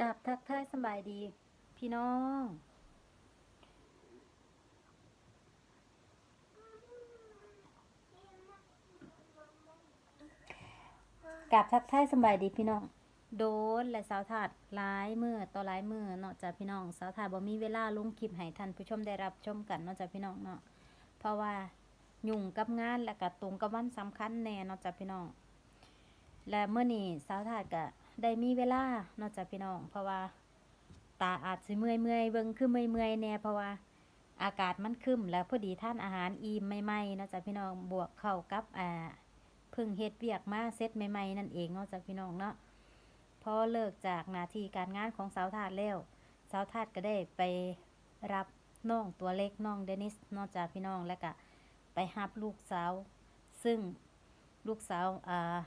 กับทักทายสบายดี พี่น้อง กับทักทายสบายดีพี่น้อง โดนและสาวถาดหลายมือต่อหลายมือเนาะจ้ะพี่น้องสาวถาดบ่มีเวลาลงคลิปให้ท่านผู้ชมได้รับชมกันเนาะจ้ะพี่น้องเนาะเพราะว่ายุ่งกับงานและก็ตรงกับวันสำคัญแน่เนาะจ้ะพี่น้อง และเมื่อนี้สาวถาดก็ ได้มีเวลาเนาะจ้ะพี่น้อง เพราะว่า ตาอาจสิเมื่อยเมื่อยเบิ่งคือเมื่อยเมื่อยแน่เพราะว่าอากาศมันคึมแล้วพอดีท่านอาหารอิ่มใหม่ๆเนาะจ้ะพี่น้องบวกเข้ากับอ่าพึ่งเฮ็ดเวียกมาเซตใหม่ๆนั่นเองเนาะจ้ะพี่น้องเนาะพอเลิกจากหน้าที่การงานของสาวทาดแล้วสาวทาดก็ได้ไปรับน้องตัวเล็กน้องเดนิสนอกจากพี่น้องแล้วก็ไปหับลูกสาว ซึ่งลูกสาวอ่า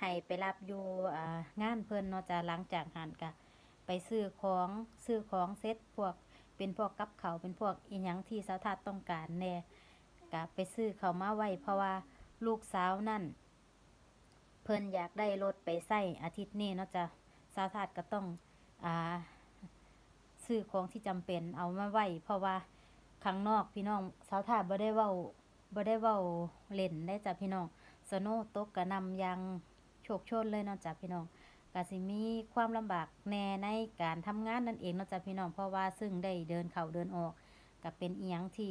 ให้ไปรับอยู่งานเพิ่นเนาะจ้ะหลังจากหันกะไปซื้อของซื้อของเซ็ตพวกเป็นพวกกับเขาเป็นพวกอีหยังที่สาวทัดต้องการแน่กะไปซื้อเขามาไว้เพราะว่าลูกสาวนั่น เพิ่นอยากได้รถไปใส่อาทิตย์นี้เนาะจ้ะสาวทัดก็ต้องอ่าซื้อของที่จำเป็นเอามาไว้เพราะว่าข้างนอกพี่น้องสาวทัดบ่ได้เว้าบ่ได้เว้าเล่นได้จ้ะพี่น้องสโนว์ตกกระนำยัง โชคชนเลยเนาะจ้ะพี่น้องก็สิมีความลำบากแน่ในการทำงานนั่นเองเนาะจ้ะพี่น้องเพราะว่าซึ่งได้เดินเข้าเดินออกก็เป็นเอียงที่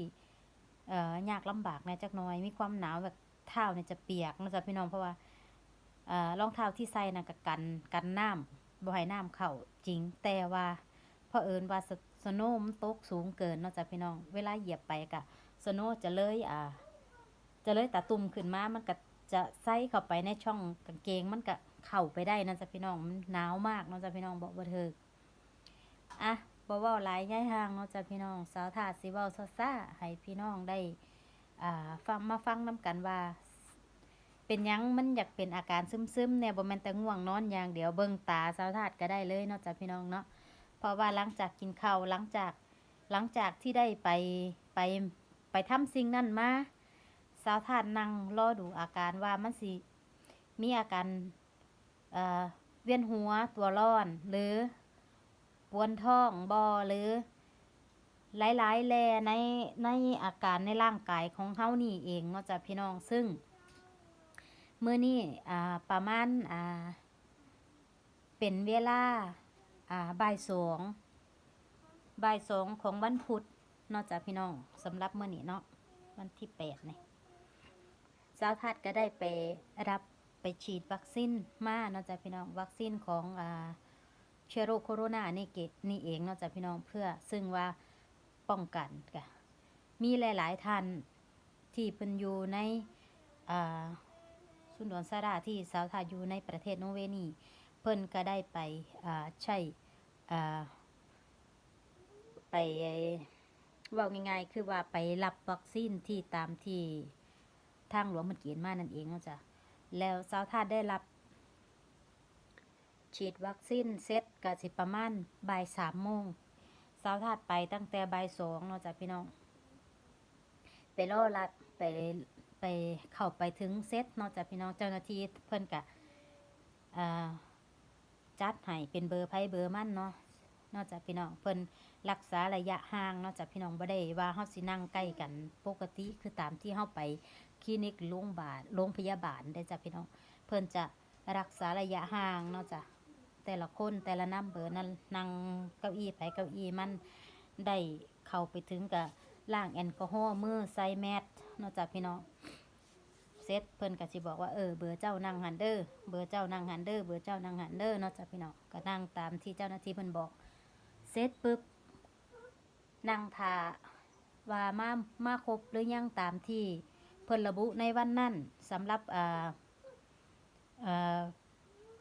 เอ่อยากลำบากแน่จักน่อย มีความหนาวแบบเท้าเนี่ยจะเปียกเนาะจ้ะพี่น้องเพราะว่าเอ่อรองเท้าที่ใส่น่ะก็กันกันน้ำบ่ให้น้ำเข้าจริงแต่ว่าเพอเอิญว่าสสโนมตกสูงเกินเนาะจ้ะพี่น้อง เวลาเหยียบไปก็สโนจะเลยอ่าจะเลยตาตุ่มขึ้นมา มันก็ จะใส่เข้าไปในช่องกางเกงมันก็เข้าไปได้นะจ๊ะพี่น้องมันหนาวมากนะจ๊ะพี่น้องบอกบ่เถิกอะบ่เว้าหลายย้ายห่างเนาะจ๊ะพี่น้องสาวถาดสิเว้าซ่าๆให้พี่น้องได้อ่าฟังมาฟังนํกันว่า เป็นยังมันอยากเป็นอาการซึมๆเนี่ยบ่แม่นแต่ง่วงนอนอย่างเดียวเบิ่งตาสาวถาดก็ได้เลยเนาะจ๊ะพี่น้องเนาะเพราะว่าหลังจากกินข้าวหลังจากหลังจากที่ได้ไปไปไปทำสิ่งนั้นมา สาวทานนั่งรอดูอาการว่ามันสิมีอาการเอ่อเวียนหัวตัวร้อน หรือปวดท้องบอหรือหลายๆแลในในอาการในร่างกายของเฮานี่เองเนาะจ้ะพี่น้องซึ่งเมื่อนี้อ่าประมาณอ่าเป็นเวลาอ่าบ่ายสองบ่ายสองของวันพุธเนาะจ้ะพี่น้องสำหรับเมื่อนี้เนาะวันที่แปดนี่ สาวทัดก็ได้ไปรับไปฉีดวัคซีนมาเนาะจ้ะพี่น้องวัคซีนของอ่าเชื้อโรคโคโรนานี่เกนี่เองเนาะจ้ะพี่น้องเพื่อซึ่งว่าป้องกันกะมีหลาย ๆท่านที่เพิ่นอยู่ในอ่าสุนทรสาราที่สาวทัดอยู่ในประเทศโนเวนีเพิ่นก็ได้ไปอ่าใช้อ่าไปว่าง่ายๆคือว่าไปรับวัคซีนที่ตามที่ ทางหลวงมันเกียนมานั่นเองนาะจ้ะแล้วสาวทาได้รับ ฉีดวัคซีนเซตก็สิประมาณบ่ายสามโมงสาวทาไปตั้งแต่บ่ายสองเนาะจ้ะพี่น้อง ไปรอรับไปไปเข้าไปถึงเซตเนาะจ้ะพี่น้องเจ้าหน้าที่เพิ่อนกะจัดให้เป็นเบอร์ไพ่เบอร์มั่นเนาะนอกจากพี่น้องเพิ่นรักษาระยะห่างนอกจากพี่น้องบ่ได้ว่าเฮาสินั่งใกล้กันปกติคือตามที่เฮาไป คลินิกโรงพยาบาลโรงพยาบาลได้จ้ะพี่น้อง เพิ่นจะรักษาระยะห่างเนาะจ้ะแต่ละคนแต่ละน้ำเบอร์นั้นนั่งเก้าอี้ไปเก้าอี้มันได้เข้าไปถึงกับล้างแอลกอฮอล์มือใส่แมสเนาะจ้ะพี่น้องเซตเพิ่นก็สิบอกว่าเออเบอร์เจ้านั่งหันเดอร์เบอร์เจ้านั่งหันเดอร์เบอร์เจ้านั่งหันเดอร์เนาะจ้ะพี่น้องก็นั่งตามที่เจ้าหน้าที่เพิ่นบอกเซตปุ๊บนั่งทาว่ามามาครบหรือยังตามที่ พิ่นระบุในวันนั้นสำหรับอ่าเอ่อ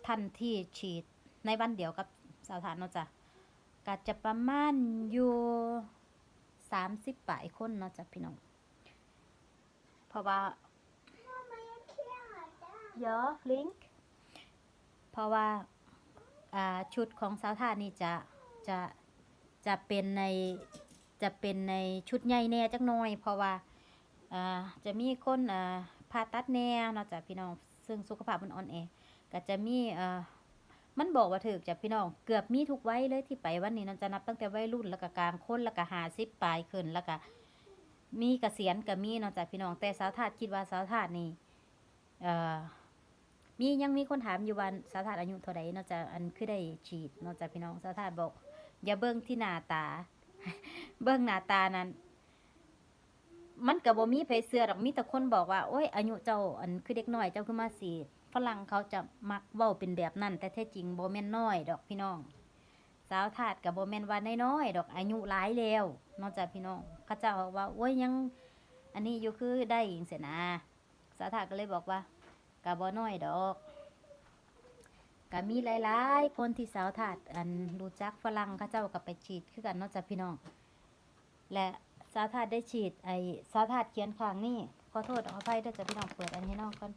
ท่านที่ฉีดในวันเดียวกับสาวฐานเนาะจ้ะก็จะประมาณอยู่สามสิบปลายคนเนาะจ้ะพี่น้อง เพราะว่าเยอะลิงก์เพราะว่าอ่าชุดของสาวฐานนี่จะจะจะเป็นในจะเป็นในชุดใหญ่แน่จักหน่อย เพราะว่าอ่า จะมีคนอ่าผ่าตัดแน่เนาะจ้ะพี่น้อง ซึ่งสุขภาพมันอ่อนแอก็จะมีมันบอกว่าถึกจ้ะพี่น้องเกือบมีทุกไวัยเลยที่ไปวันนี้เนาะจะนับตั้งแต่วัยรุ่นแล้วก็กลางคนแล้วก็50ปลายขึ้นแล้วก็มีเกษียณก็มีเนาะจ้ะพี่น้องแต่สาวทาสคิดว่าสาวทาสนี่เอ่อมียังมีคนถามอยู่ว่าสาวทาสอายุเท่าใดเนาะจ้ะอันคือได้ฉีดนาะจ้ะพี่น้องสาวทาสบอก อย่าเบิ่งที่หน้าตา เบิ่งหน้าตานั้น มันก็บ่มีไผเชื่อดอกมีแต่คนบอกว่าโอ้ยอายุเจ้าอันคือเด็กน้อยเจ้าคือมาสีฝรั่งเขาจะมักเว้าเป็นแบบนั้น แต่แท้จริงบ่แม่นน้อยดอกพี่น้อง สาวทาสก็บ่แม่นว่าน้อยๆดอกอายุหลายแล้วนอกจากพี่น้องเขาเจ้าว่าโอ้ยยัง อันนี้อยู่คือได้จังซี่นะสาวทาสก็เลยบอกว่าก็บ่น้อยดอกก็มีหลายๆ คนที่สาวทาสอันรู้จักฝรั่งเขาเจ้าก็ไปฉีดคือกันนอกจากพี่น้อง และ สาวทาสได้ฉีดไอ้สาวทาสเขียนข้างนี่ขอโทษขออภัยเด้อจ้ะพี่น้องเปิดอันนี้น้องก่อน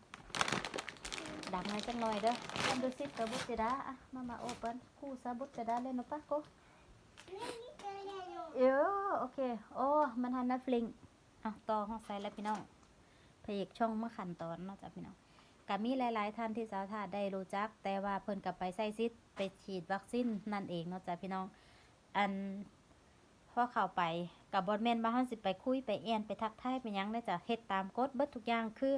ดังหน่อยจังหน่อยเด้ออันดูสิเตอร์บุตรดาอะมามาโอเปินคู่ซาบุตรดาเล่นนะปะโกเออโอเคโอ้มันทันนัฟลิงอะต่อห้องใส่แล้วพี่น้องพระเอกช่องเมื่อขันตอนเนาะจ้ะพี่น้องก็มีหลาย ๆ ท่านที่สาวทาสได้รู้จัก แต่ว่าเพิ่นกลับไปใส่ซิดไปฉีดวัคซีนนั่นเองเนาะจ้ะพี่น้อง อันพอเข้าไป กับบอดแมนมาฮันสิไปคุยไปแอนไปทักทายไปยังได้จ้ะเฮ็ดตามกฎเบิดทุกอย่างคือ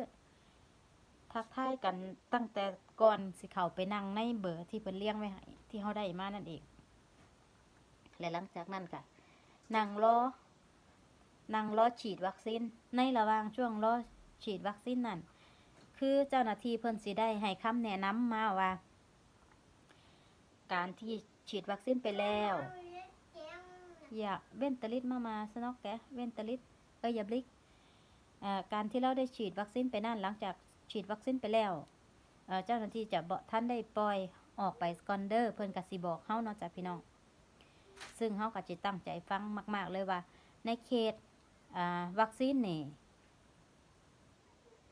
ทักทายกันตั้งแต่ก่อนสิเขาไปนั่งในเบอร์ที่เพิ่นเลี้ยงไว้ให้ที่เฮาได้มานั่นเองและหลังจากนั้นก็นั่งรอนั่งรอฉีดวัคซีนในระหว่างช่วงรอฉีดวัคซีนนั่นคือเจ้าหน้าที่เพิ่นสิได้ให้คำแนะนำมาว่า การที่ฉีดวัคซีนไปแล้ว อย่าเว้นตะลิดมามาสนอกแกเว้นตะลิดเอ้ยอย่าบลิกการที่เราได้ฉีดวัคซีนไปนั่นหลังจากฉีดวัคซีนไปแล้วเจ้าหน้าที่จะบอกท่านได้ปล่อยออกไปก่อนเดอ้อเพิ่นก็สิบอกเฮาเนาะจ้ะพี่น้อง ซึ่งเฮาก็สิตั้งใจฟังมาก ๆ เลยว่า ในเขตวัคซีนนี่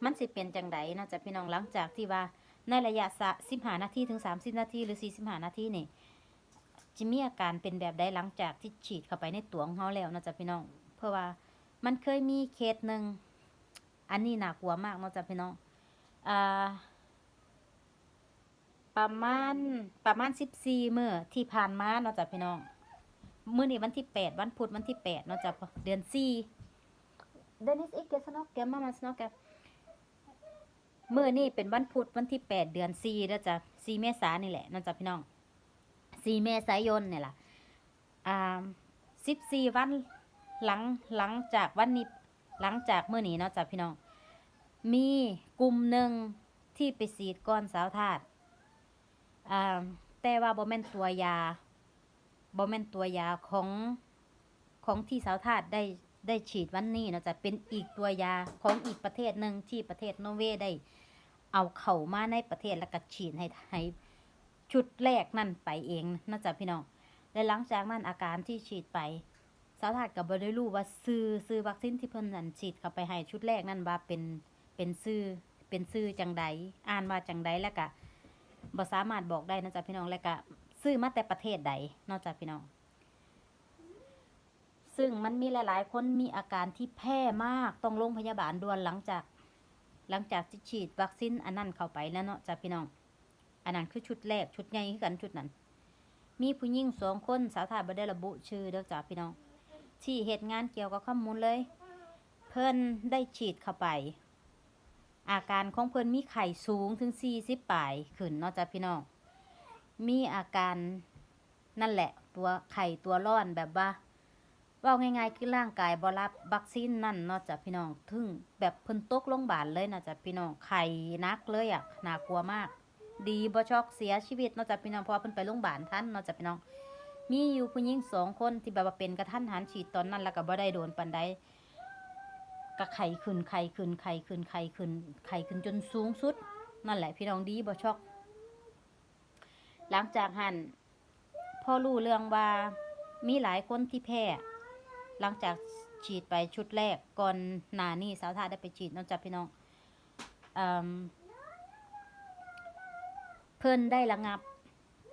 มันสิเป็นจังไดนาะจ้ะพี่น้องหลังจากที่ว่าในระยะสะ15นาทีถึง30นาทีหรือ45นาทีนี่ จะมีอาการเป็นแบบใดหลังจากที่ฉีดเข้าไปในตัวของเขาแล้วเนาะจ๊ะพี่น้อง เพราะว่ามันเคยมีเคสหนึ่งอันนี้น่ากลัวมากเนาะจ๊ะพี่น้องอ่าประมาณประมาณสิบสี่มื้อที่ผ่านมาเนาะจ๊ะพี่น้องมื้อนี้วันที่แปดวันพุธวันที่แปดเนาะจ๊ะเดือนสี่เดนิสอีกเกสนอกแกมามาสนอกแกมื้อนี้เป็นวันพุธวันที่แปดเดือนสี่เด้อจ้ะสี่เมษายนนี่แหละเนาะจ๊ะพี่น้อง สี่เมษายนเนี่ยล่ะอ่าสิบสี่วันหลังหลังจากวันนี้หลังจากเมื่อนี้เนาะจ้ะพี่น้อง มีกลุ่มหนึ่งที่ไปฉีดก้อนสาวธาตุอ่าแต่ว่าบ่แม่นตัวยาบ่แม่นตัวยาของของที่สาวธาตุได้ได้ฉีดวันนี้เนาะจ้ะเป็นอีกตัวยาของอีกประเทศหนึ่งที่ประเทศนอร์เวย์ได้ เอาเข้ามาในประเทศแล้วก็ฉีดให้ให้ ชุดแรกนั่นไปเองนะจ๊ะพี่น้องและหลังจากนั้นอาการที่ฉีดไปสาวถาดกับบได้รู้ว่าซื้อซื้อวัคซีนที่เพิ่นนั่นฉีดเข้าไปให้ชุดแรกนั่นว่าเป็นเป็นซื้อเป็นซื้อจังใดอ่านว่าจังใดแล้วก็บ่สามารถบอกได้นะจ๊ะพี่น้องแล้วก็ซื้อมาแต่ประเทศใดนอกจากพี่น้อง ซึ่งมันมีหลาย ๆ คนมีอาการที่แพ้มากต้องโรงพยาบาลด่วนหลังจาก หลังจากที่ฉีดวัคซีนอันนั้นเข้าไปแล้วเนาะจ้ะพี่น้อง อันนั้นคือชุดแรกชุดใหญ่คือกันชุดนั้น มีผู้หญิงสองคนสาวถ่ายบ่ได้ระบุชื่อเด้อจ้าพี่น้องที่เหตุงานเกี่ยวกับข้อมูลเลย เพิ่นได้ฉีดเข้าไป อาการของเพิ่นมีไข้สูงถึง40ปลายขึ้นเนาะจ้าพี่น้องมีอาการนั่นแหละ ตัวไข่ตัวร้อนแบบว่าว่าง่ายๆคือร่างกายบรับวัคซีนนั่นเนาะจ้ะพี่น้อง ถึงแบบเพิ่นตกโรงบาลเลยนะจ้ะพี่น้องไข้หนักเลยอะน่ากลัวมาก ดีบ่ช็อกเสียชีวิตนาะจ้ะพี่น้องเพราะเพิ่นไปโรงพยาบาลทันนาะจ้ะพี่น้อง มีอยู่ผู้หญิงสองคนที่แบบว่าเป็นกระทันหันฉีดตอนนั้นแล้วก็บ่ได้โดนปานใดก็ไข้ขึ้นไข้ขึ้นไข้ขึ้นไข้ขึ้นไข้ขึ้นจนสูงสุด นั่นแหละพี่น้องดีบ่ช็อก หลังจากหันพ่อรู้เรื่องว่ามีหลายคนที่แพ้หลังจากฉีดไปชุดแรกก่อนหน้านี้สาวทาได้ไปฉีดนอกจากพี่น้องอืม เพิ่นได้ระงับ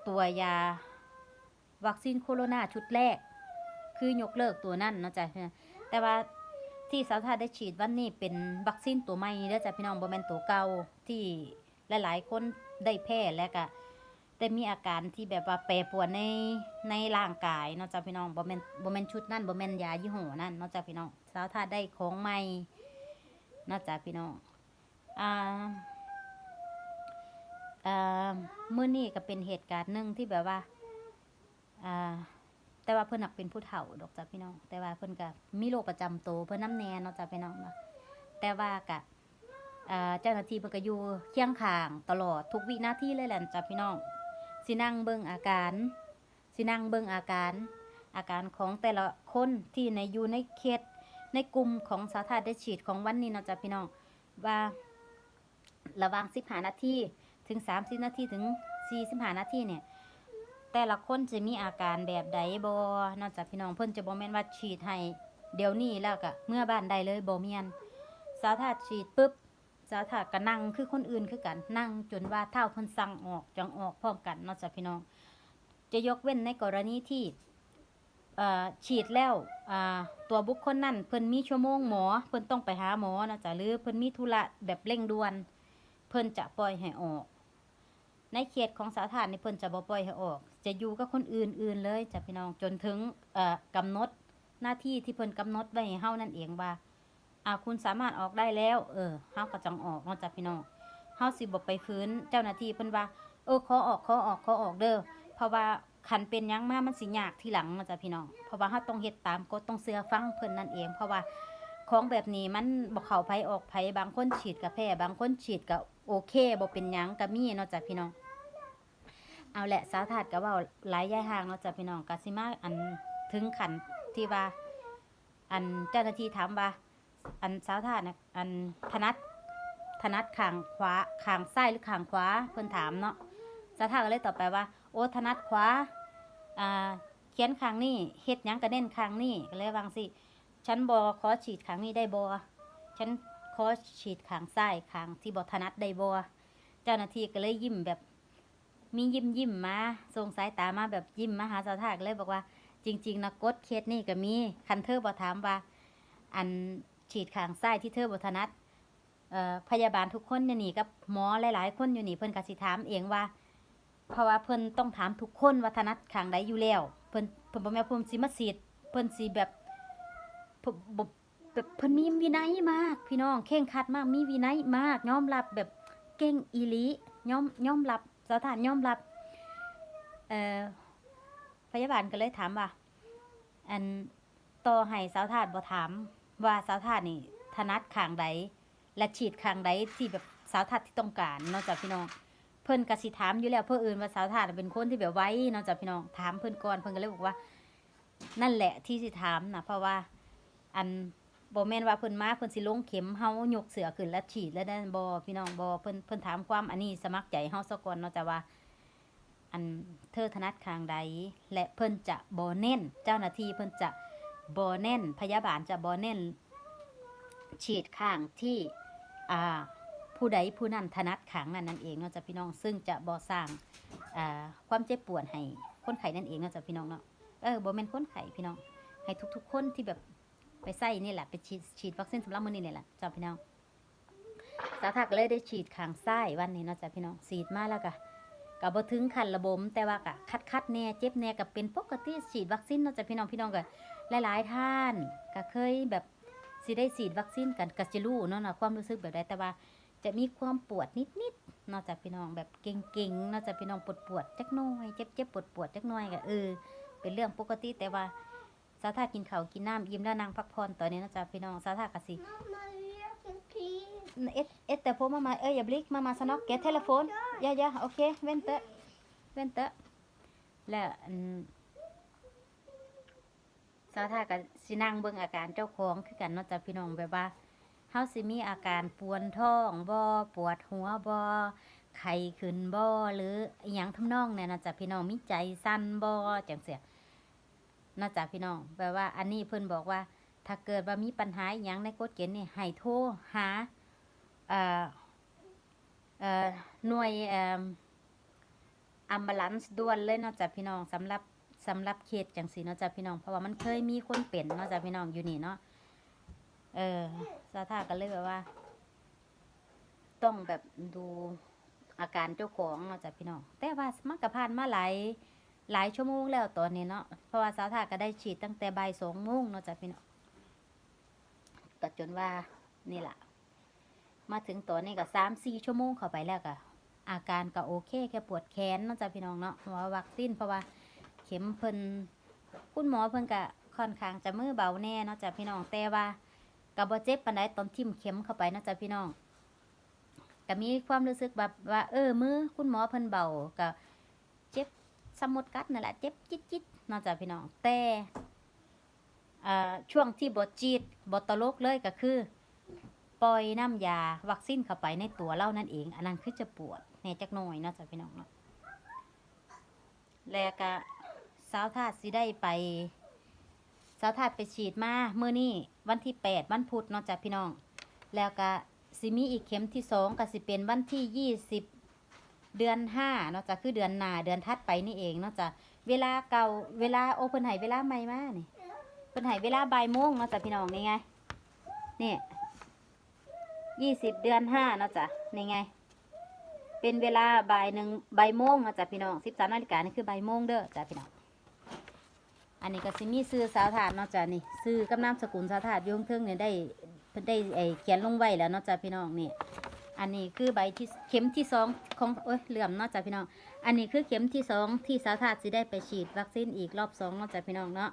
ตัวยาวัคซีนโคโรนาชุดแรก คือยกเลิกตัวนั่นเนาะจ๊ะแต่ว่าที่สาวทาได้ฉีดวันนี้เป็นวัคซีนตัวใหม่เด้อจ้ะพี่น้องบ่แม่นตัวเก่าที่หลายๆคนได้แพ้แล้วก็แต่มีอาการที่แบบว่าแปรปรวนในในร่างกายเนาะจ้ะพี่น้องบ่แม่นบ่แม่นชุดนั่นบ่แม่นยายี่ห้อนั่นเนาะจ้ะพี่น้องสาวถ้าได้ของใหม่เนาะจ้ะพี่น้องอ่า มื้อนี้ก็เป็นเหตุการณ์หนึ่งที่แบบว่าแต่ว่าเพิ่นนักเป็นผู้เฒ่าดอกจ้ะพี่น้อง แต่ว่าเพิ่อนก็มีโรคประจำตัวเพิ่นน้ำแน่เนาะจ้ะพี่น้องเนาะแต่ว่าก็อ่าเจ้าหน้าที่เพิ่นก็อยู่เคียงข้างตลอดทุกวินาทีเลยแหละจ้ะพี่น้องสินั่งเบิ่งอาการสินั่งเบิ่งอาการ อาการของแต่ละคนที่ในอยู่ในเขตในกลุ่มของสาธารณได้ฉีดของวันนี้เนาะจ้ะพี่น้องว่าระหว่าง15นาที ถึง 30 นาทีถึง 45 นาทีเนี่ย แต่ละคนจะมีอาการแบบใดบ่นอกจากพี่น้องเพิ่นจะบ่แม่นว่าฉีดให้เดี๋ยวนี้แล้วก็เมื่อบ้านใดเลยบ่แม่นสาธาฉีดปุ๊บสาธาก็นั่งคือคนอื่นคือกันนั่งจนว่าเท้าเพิ่นสั่งออกจังออกพร้อมกันนอกจากพี่น้อง จะยกเว้นในกรณีที่ฉีดแล้วตัวบุคคลนั้นเพิ่นมีชั่วโมงหมอ เพิ่นต้องไปหาหมอนะจ๊ะหรือเพิ่นมีธุระแบบเร่งด่วน เพิ่นจะปล่อยให้ออก ในเขตของสาธารณนี่เพิ่นจะบ่ปล่อยให้ออก จะอยู่กับคนอื่นอื่นเลยจ้ะพี่น้องจนถึงเอ่อกำหนดหน้าที่ที่เพิ่นกำหนดไว้ให้เฮานั่นเองว่าอ่าคุณสามารถออกได้แล้ว เออเฮาก็จังออกเนาะจ้ะพี่น้องเฮาสิบ่ไปฟื้นเจ้าหน้าที่เพิ่นว่า เออขอออกขอออกขอออกเด้อเพราะว่าคันเป็นยังมามันสิยากทีหลังนะจ้ะพี่น้อง เพราะว่าเฮาต้องเฮ็ดตามกฎต้องเชื่อฟังเพิ่นนั่นเอง เพราะว่าของแบบนี้มันบ่เข้าไผออกไผบางคนฉีดก็แพ้บางคนฉีดก็ โอเคบ่เป็นหยังก็มีเนาะจ้ะพี่น้อง เอาแหละสาวถาดก็เว่าหลายย่ายห่างเนาะจ้ะพี่น้องกาซิมาอันถึงขันที่ว่า อันเจ้าหน้าที่ถามว่า อันสาวถาดนะอันธนัดธนัดขางขวาขางซ้ายหรือขางขวาเพิ่นถามเนาะสาวถาดก็เลยตอบไปว่า โอ้ธนัดขวาอ่าเขียนขางนี่เฮ็ดหยังกระเด็นขางนี่ก็เลยวางสิฉันบอขอฉีดขางนี้ได้บอฉัน อฉีดขางซ้ายขางที่บอธนัดได้บอเจ้าหน้าที่ก็เลยยิ้มแบบ มียิ้มยิ้มมาส่งสายตามาแบบยิ้มมาหาสาวทากเลยบอกว่า จริง ๆนะกดเคสนี่ก็มีคันเธอบอถามว่า อันฉีดขางซ้ายที่เธอบอถนัดพยาบาลทุกคนอยู่นี่กับหมอหลาย ๆ คนอยู่นี่เพิ่นกสิถามเองว่า เพราะว่าเพิ่นต้องถามทุกคนว่าถนัดขางใดอยู่แล้ว เพิ่นเพิ่นบ่แม่นเพิ่นสิมาฉีดเพิ่นสิแบบ แบบเพิ่นมีวินัยมาก พี่น้องเคร่งคัดมากมีวินัยมากยอมรับแบบเก่งอีลียอมยอมรับสถานยอมรับเอ่อพยาบาลก็เลยถามว่า อันต่อให้สาวทาดบ่ถาม ว่าสาวทาดนี่ถนัดข้างใดและฉีดข้างใดที่แบบสาวทาดที่ต้องการนอกจากพี่น้องเพิ่นก็สิถามอยู่แล้วเพื่ออื่นว่าสาวทาดเป็นคนที่แบบไว้นอกจากพี่น้องถามเพิ่นก่อนเพิ่นก็เลยบอกว่า นั่นแหละที่สิถามนะเพราะว่าอัน บ่แม่นว่าเพิ่นมาเพิ่นสิลงเข็มเฮายกเสือขึ้นแล้วฉีดแล้วได้บ่พี่น้องบ่เพิ่นเพิ่นถามความอันนี้สมัครใจเฮาซะก่อนเนาะแต่ว่า อันเธอถนัดข้างใด และเพิ่นจะบ่เน้น เจ้าหน้าที่เพิ่นจะบ่เน้น พยาบาลจะบ่เน้น ฉีดข้างที่อ่าผู้ใดผู้นั้นถนัดข้างนั้นนั่นเองเนาะจ้ะพี่น้องซึ่งจะบ่สร้างอ่าความเจ็บปวดให้คนไข้นั่นเองเนาะจ้ะพี่น้องเนาะเออบ่แม่นคนไข้พี่น้องให้ทุก ๆ คนที่แบบ ไปใส่นี่แหละไปฉีดฉีดวัคซีนสำหรับมือนี้นี่แหละจ้ะพี่น้องสาธารณก็เลยได้ฉีดขางซ้วันนี้เนาะจ้ะพี่น้องฉีดมาแล้วก็ก็บ่ถึงขันระบม แต่ว่าก็คัดๆแน่เจ็บแน่ก็เป็นปกติฉีดวัคซีนเนาะจ้ะพี่น้องพี่น้องก็หลาย ๆ ท่านก็เคยแบบสิได้ฉีดวัคซีนกันก็จะรู้เนาะนาะความรู้สึกแบบใดแต่ว่าจะมีความปวดนิดๆเนอกจากพี่น้องแบบเก่งๆเนอกจากพี่น้องปวดปวดจักน้อยเจ็บเจ็บปวดปวดจักน้อยก็เออเป็นเรื่องปกติแต่ว่า สาวท่ากินข้าวกินน้ำยิ้มแล้วนางพักผ่อนตอนนี้นะจ๊ะพี่น้องสาวท่ากะสิ Mamma, vilken kris. เอ็ดเอ็ดแต่พมามาเอ้ยอย่าบลิกมามาสนอกเกตเทเลโฟนย่าย่าโอเคเว้นเตอะเว้นเตอะแล้วอันสาวท่ากับสินั่งเบิ่งอาการเจ้าของคือกันเนาะจ๊ะพี่น้องแบบว่าเฮาสิมีอาการปวดท้องบ่ปวดหัวบ่ไข้ขึ้นบ่หรืออหยังทำนองเนี่ยนะจ๊ะพี่น้องมีใจสั่นบ่จังเสียเนาะจ๊ะพี่น้องแปลว่าอันนี้เพิ่นบอกว่า ถ้าเกิดว่ามีปัญหาอย่างในกฎเกณฑ์นี่ให้โทรหาอ่อเอ่อหน่วยอัมบาลันส์ด่วนเลยนาะจ้ะพี่น้องสำหรับสำหรับเขตจังสีนาะจ้ะพี่น้องเพราะว่ามันเคยมีคนเป็นนาะจ้ะพี่น้องอยู่นี่เนาะเออสาธากันเลยแบบว่า ต้องแบบดูอาการเจ้าของนาะจ้ะพี่น้องแต่ว่ามันก็ผ่านมาหลาย หลายชั่วโมงแล้วตอนนี้เนาะเพราะว่าสาวถาก็ได้ฉีดตั้งแต่บ่ายสองโมงเนาะจ้ะพี่น้องก็จนว่านี่แหละมาถึงตอนนี้ก็สามสี่ชั่วโมงเข้าไปแล้วก็อาการก็โอเคแค่ปวดแขนเนาะจ้ะพี่น้องเนาะเพราะว่าวัคซีนเพราะว่าเข็มเพิ่นคุณหมอเพิ่นก็ค่อนข้างจะมือเบาแน่เนาะจ้ะพี่น้องแต่ว่าก็บ่เจ็บปานใดตอนทิ่มเข็มเข้าไปเนาะจ้ะพี่น้องก็มีความรู้สึกแบบว่า เออมือคุณหมอเพิ่นเบาก็เจ็บ สมมติกัดนั่นแหละเจ็บจิตจิตนอกจากพี่น้องแต่ช่วงที่บดจีดบดตลกเลยก็คือ ปล่อยน้ำยาวัคซีนเข้าไปในตัวเรานั่นเอง อันนั้นคือจะปวดแน่จักหน่อยนอกจากพี่น้องเนาะแล้วก็สาวทาสสิได้ไปสาวทาสไปฉีดมาเมื่อนี้วันที่แปดวันพุธนอกจากพี่น้อง แล้วก็สิมีอีกเข็มที่สองก็สิเป็นวันที่ยี่สิบ เดือนห้าเนาะจ้ะคือเดือนหน้าเดือนถัดไปนี่เองเนาะจ้ะเวลาเก่าเวลาโอเพิ่นให้เวลาใหม่มานี่เพิ่นให้เวลาบ่ายโมงเนาะจ้ะพี่น้องนี่ไงนี่ยี่สิบเดือนห้าเนาะจ้ะนี่ไง เป็นเวลาบ่ายหนึ่งบ่ายโมงเนาะจ้ะพี่น้องสิบสามนาฬิกานี่คือบ่ายโมงเด้อจ้ะพี่น้องอันนี้ก็สิมีซื้อสาวถาดเนาะจ้ะนี่ซื้อกำนามสกุลสาวถาดยุ่ข้างเทิงเนี่ยได้เพิ่นได้ไอเขียนลงไว้แล้วเนาะจ้ะพี่น้องนี่ อันนี้คือใบที่เข็มที่สองของเอ้ยเหลื่อมเนาะจ้ะพี่น้อง อันนี้คือเข็มที่สองที่สาวทาสิได้ไปฉีดวัคซีนอีกรอบสองเนาะจ้ะพี่น้องเนาะ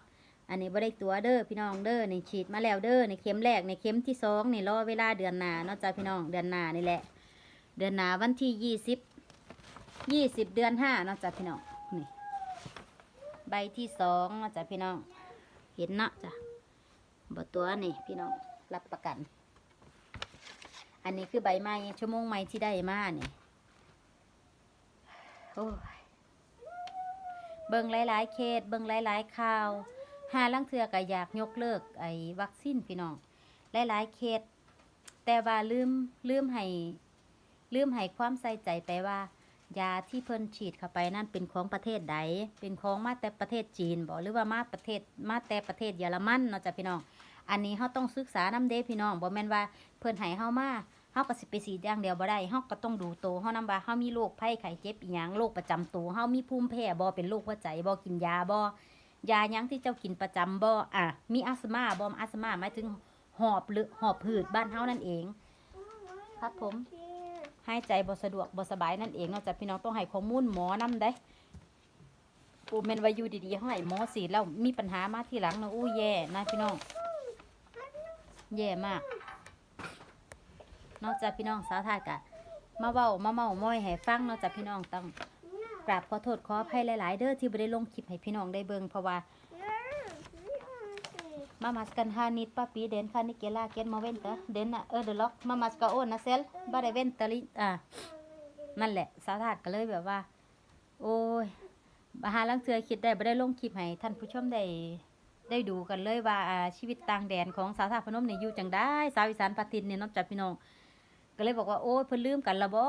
อันนี้บ่ได้ตัวเด้อพี่น้องเด้อนี่ฉีดมาแล้วเด้อในเข็มแรกในเข็มที่สองนี่รอเวลาเดือนหนาเนาะจ้ะพี่น้องเดือนหนานี่แหละ เดือนหนาวันที่ยี่สิบยี่สิบเดือนห้าเนาะจ้ะพี่น้องนี่ใบที่สองเนาะจ้ะพี่น้อง เห็นเนาะจ้ะบ่ตัวนี่พี่น้องรับประกัน อันนี้คือใบไม้ชั่วโมงไม้ที่ได้มาเนี่ยโอ้ยเบิ่งหลายๆเคสเบิ่งหลายๆข่าวหาลังเทือก็อยากยกเลิกไอ้วัคซีนพี่น้องหลายๆเคสแต่ว่าลืมลืมให้ลืมให้ความใส่ใจไปว่า ยาที่เพิ่นฉีดเข้าไปนั่นเป็นของประเทศใดเป็นของมาแต่ประเทศจีนบ่หรือว่ามาประเทศมาแต่ประเทศเยอรมันเนาะจ้ะพี่น้อง อันนี้เขาต้องศึกษานำเด้พี่น้องบ่แม่นว่าเพิ่นให้เฮามาเฮาก็สิไปสีดอย่างเดียวบ่ได้เฮาก็ต้องดูโตเฮานำว่าเฮามีโรคภัยไข้เจ็บอีหยังโรคประจำตัวเฮามีภูมิแพ้บ่เป็นโรคหัวใจบ่กินยาบ่ยาหยังที่เจ้ากินประจำบ่อะมีอัสมาบ่อัสมาหมายถึงหอบหรือหอบหืดบ้านเฮานั่นเองครับผมหายใจบ่สะดวกบ่สบายนั่นเองนอกจากพี่น้องต้องให้ข้อมูลหมอนำได้ปูแมนวายูดีๆให้หมอสีแล้วมีปัญหามาทีหลังนะอู้แย่นะพี่น้อง แย่มาก นอกจากพี่น้องสาวทาดกะมาเว้ามาเมามอยให้ฟังนอกจากพี่น้องต้องกราบขอโทษขออภัยหลาย ๆ เด้อที่บ่ได้ลงคลิปให้พี่น้องได้เบิ่งเพราะว่ามามัสกันฮานิดป้าปีเดนคานิเกลาเกนมาเว้นเตอเดนน่ะเออเดล็อกมามัสกาโอนนะเซลบ่ได้เว้นเตอลิอ่านั่นแหละสาวทาดก็เลยแบบว่า โอ้ยบาหาลังเทือคิดได้บ่ได้ลงคลิปให้ท่านผู้ชมได้ ได้ดูกันเลยว่าชีวิตต่างแดนของสาวท่าพนมเนี่ยอยู่จังได้สาวอีสานปาตินเนี่ยน้องจากพี่น้องก็เลยบอกว่าโอ้เพิ่นลืมกันละบ่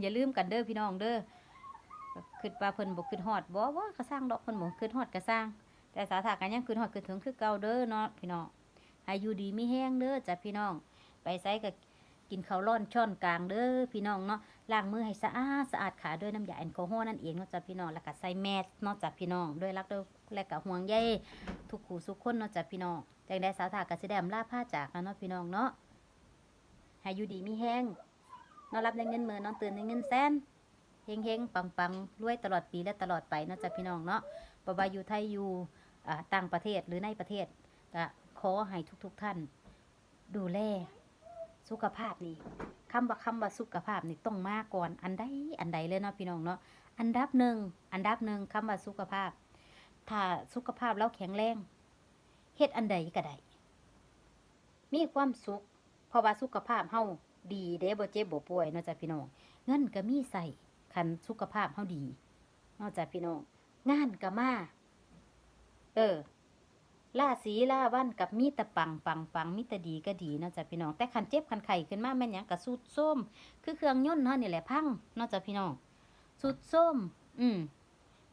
อย่าลืมกันเด้อพี่น้องเด้อคิดว่าเพิ่นบ่คิดฮอดบ่ว่ก็สร้างดอกเพิ่นบ่คิดฮอดก็สร้าง แต่สาวท่ากันยังคิดฮอดคิดถึงคือเก่าเด้อเนาะพี่น้องให้อยู่ดีมีแห้งเด้อจ้ะพี่น้อง ไปไสก็ กินข้าวร้อนช้อนกลางเด้อพี่น้องเนาะล้างมือให้สะอาดสะอาดขาด้วยน้ำยาแอลกอฮอล์นั่นเองเนาะจ้ะพี่น้องแล้วก็ใส่แมสเนาะจ้ะพี่น้องด้วยรักด้วยและก็ห่วงใยทุกขู่ทุกคนเนาะจ้ะพี่น้องจังได้สาวถากกสิได้อำลาผ้าจากนเนาะพี่น้องเนาะให้อยู่ดีมีแห้งนอนรับในเงินหมื่นนอนตื่นในเงินแสนเฮงเฮงปังปังรวยตลอดปีและตลอดไปเนาะจ้ะพี่น้องเนาะบว่าอยู่ไทยอยู่ต่างประเทศหรือในประเทศก็ขอให้ทุกๆทท่าน ดูแล สุขภาพนี่คำว่าคำว่าสุขภาพนี่ต้องมาก่อน อันใดอันใดเลยเนาะพี่น้องเนาะอันดับหนึ่งอันดับหนึ่งคำว่าสุขภาพ ถ้าสุขภาพเราแข็งแรงเฮ็ดอันใดก็ได้มีความสุข เพราะว่าสุขภาพเฮาดีเด้บ่เจ็บบ่ป่วยเนาะจ้ะพี่น้องเงินก็มีใส่คันสุขภาพเฮาดีเนาะจ้ะพี่น้องงานก็มาเออ ล่าสีล่าวันกับมีต่ปังปังปังมีต่ดีก็ดีเนาะจ้ะพี่น้อง แต่คันเจ็บคันไข้ขึ้นมาแม่นยังก็สุดโทรมคือเครื่องยนต์เฮานี่แหละพังเนาะจ้ะพี่น้องสุดโทรมอืม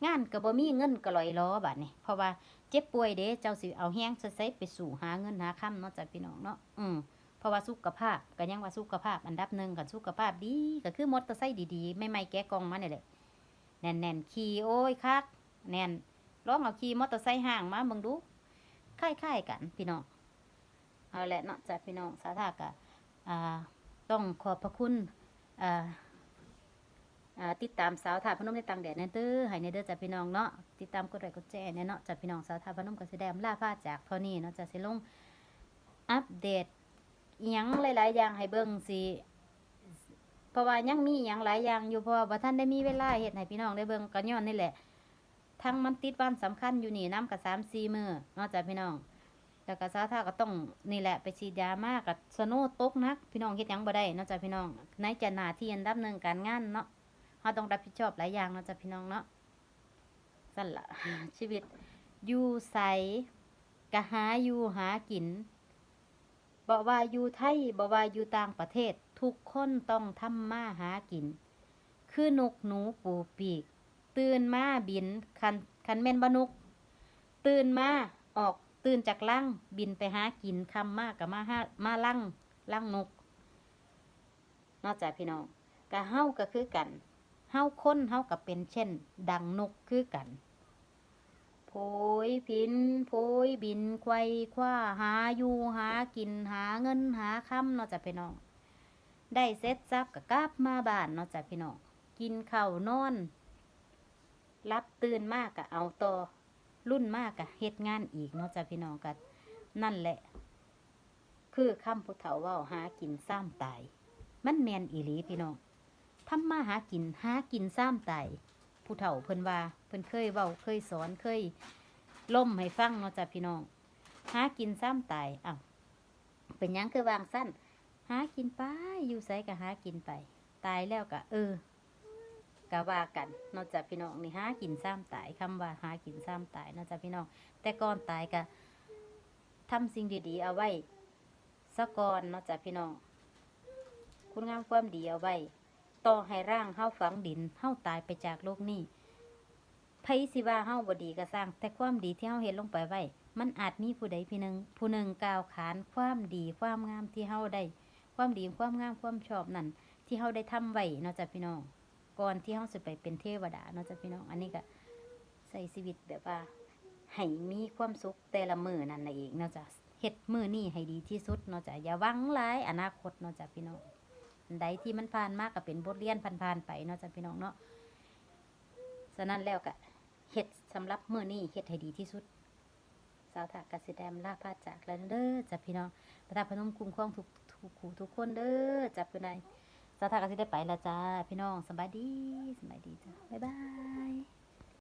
งานก็บ่มีเงินก็ลอยล้อบัดนี้เพราะว่าเจ็บป่วยเด้เจ้าสิเอาแห้งจะใส่ไปสู่หาเงินหาค่ำเนาะจ้ะพี่น้องเนาะอืมเพราะว่าสุขภาพก็ยังว่าสุขภาพอันดับหนึ่งกันสุขภาพดีก็คือมอเตอร์ไซค์ดีๆ ไม่ไม่แกะกองมาเนี่ยแหละแน่นแน่นขี่โอ้ยคัก แน่นลองเอาขี่มอเตอร์ไซค์ห่างมาเบิ่งดู คล้ายๆกันพี่น้องเอาละเนาะจ้ะพี่น้องสาธากะอ่าต้องขอบพระคุณติดตามสาวถาพนมในต่างแดดแน่เด้อให้ในเด้อจ้ะพี่น้องเนาะติดตามกดไลค์กดแชร์เนาะจ้ะพี่น้องสาวถาพนมก็สิได้อำลาพาจากเท่านี้เนาะจ้ะสิลงอัปเดตยังหลายๆอย่างให้เบิ่งสิเพราะว่ายังมีอิหยังหลายอย่างอยู่เพราะว่าท่านได้มีเวลาเฮ็ดให้พี่น้องได้เบิ่งก็ย้อนนี่แหละ ทั้งมันติดวันสำคัญอยู่นี่น้ำกับ3-4มื้อนาะจ้ะพี่น้องแล้วก็สาธาก็ต้องนี่แหละไปฉีดยามากกับสโนว์ตกนัก พี่น้องเฮ็ดยังบ่ได้นาะจ้ะพี่น้องในจะหน้าที่อันดับหนึ่งการงานเนาะเฮาต้องรับผิดชอบหลายอย่างนาะจ้ะพี่น้องเนาะสั่นละชีวิตอยู่ใสก็หาอยู่หากินบอกว่าอยู่ไทยบอกว่าอยู่ต่างประเทศ ทุกคนต้องทำมาหากิน คือนกหนูปูปีก ตื่นมาบินคันคันแม่นบนุก ตื่นมาออกตื่นจากลังบินไปหากินคำมากกับมาหามาลังลังนก นอกจากพี่น้องกะเฮ้าก็คือกันเฮ้าค้นเฮ้าก็เป็นเช่น ดังนกคือกันโพยพินโพยบินไขว้คว้าหาอยู่หากินหาเงินหาคำนอกจากพี่น้อง ได้เซ็ตซับกับกลับมาบ้านนอกจากพี่น้อง กินข้าวนอน รับตื่นมากกะเอาต่อรุ่นมากกะเฮ็ดงานอีกเนาะจ้ะพี่น้องกันนั่นแหละ คือคำพุทธเถาว่าหากินซ้ำตาย มันแมนอีหลีพี่น้องทำมาหากินหากินซ้ำตายผู้เฒ่าเพิ่นว่าเพิ่นเคยเว้าเคยสอนเคยล่มให้ฟังเนาะจ้ะพี่น้อง หากินซ้ำตายอ้าวเป็นยังคือวางสั้น หากินไปอยู่ไสก็หากินไป ตายแล้วก็เออ กะว่ากันนอกจากพี่น้องนี่หากินซ้ำตายคำว่าหากินซ้ำตายนอกจากพี่น้อง แต่ก่อนตายก็ทำสิ่งดีๆเอาไว้สะก่อนนอกจากพี่น้อง คุณงามความดีเอาไว้ต่อให้ร่างเฮาฝังดินเฮาตายไปจากโลกนี้ไผสิว่าเฮาบ่ดีก็สร้าง แต่ความดีที่เฮาเฮ็ดลงไปไว้ มันอาจมีผู้ใดผู้หนึ่งผู้หนึ่งกล่าวขานความดีความงามที่เฮาได้ ความดีความงามความชอบนั่นที่เฮาได้ทำไว้นอกจากพี่น้อง ก่อนที่เฮาสิไปเป็นเทวดาเนาะจ้ะพี่น้อง อันนี้ก็ใส่ชีวิตแบบว่าให้มีความสุขแต่ละมือนั่นน่ะเองเนาะจ้ะเฮ็ดมือนี้ให้ดีที่สุดเนาะจ้ะอย่าหวังหลายอนาคตเนาะจ้ะพี่น้องอันใดที่มันผ่านมากก็เป็นบทเรียนผ่านๆไปเนาะจ้ะพี่น้องเนาะฉะนั้นแล้วก็เฮ็ดสำหรับมือนี้เฮ็ดให้ดีที่สุดสาวถากสิแดมลาพาจากแล้วเด้อจ้ะพี่น้องประทานพนมคุ้มครองทุกทุกคู่ทุกคนเด้อจ้ะพี่นาย สาวทาก็สิได้ไปและจ้า พี่น้องสบายดีสบายดีจ้าบ๊ายบาย